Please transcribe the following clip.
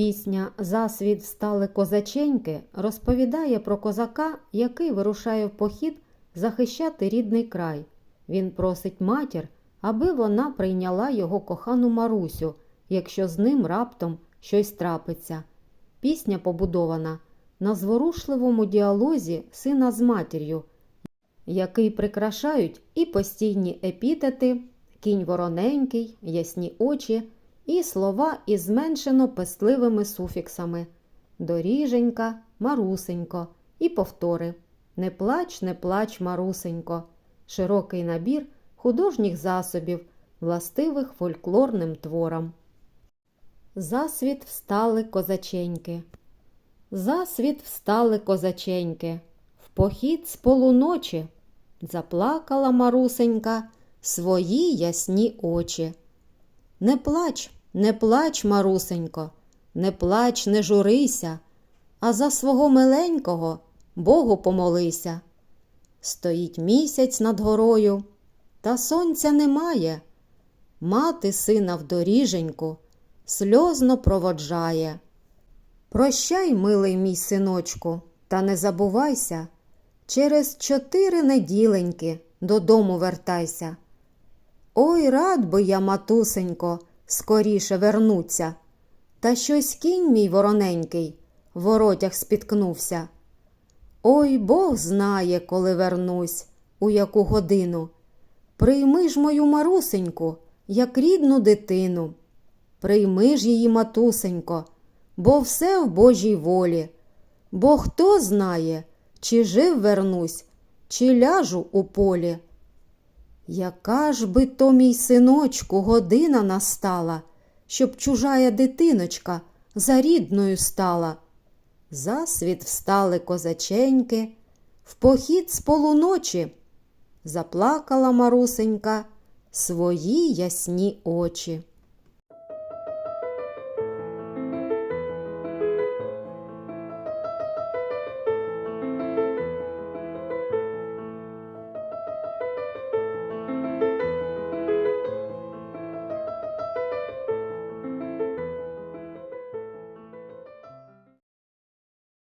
Пісня Засвіт встали козаченьки розповідає про козака, який вирушає в похід захищати рідний край. Він просить матір, аби вона прийняла його кохану Марусю, якщо з ним раптом щось трапиться. Пісня побудована на зворушливому діалозі сина з матір'ю, який прикрашають і постійні епітети, кінь вороненький, ясні очі і слова із зменшено пестливими суфіксами доріженька, марусенько і повтори Не плач, не плач, марусенько, широкий набір художніх засобів, властивих фольклорним творам. Засвіт встали козаченьки. Засвіт встали козаченьки. В похід з полуночі заплакала марусенька свої ясні очі. Не плач, не плач, марусенько, не плач, не журися, а за свого миленького Богу помолися. Стоїть місяць над горою, та сонця немає. Мати сина в доріженьку сльозно проводжає. Прощай, милий мій синочку, та не забувайся, через чотири неділеньки додому вертайся. Ой, рад би я, матусенько, скоріше вернуться. Та щось кінь мій вороненький в воротях спіткнувся. Ой, Бог знає, коли вернусь, у яку годину. Прийми ж мою марусеньку, як рідну дитину. Прийми ж її, матусенько, бо все в Божій волі. Бо хто знає, чи жив вернусь, чи ляжу у полі. Яка ж би то, мій синочку, година настала, щоб чужая дитиночка за рідною стала. Засвіт встали козаченьки, в похід з полуночі. Заплакала марусенька свої ясні очі.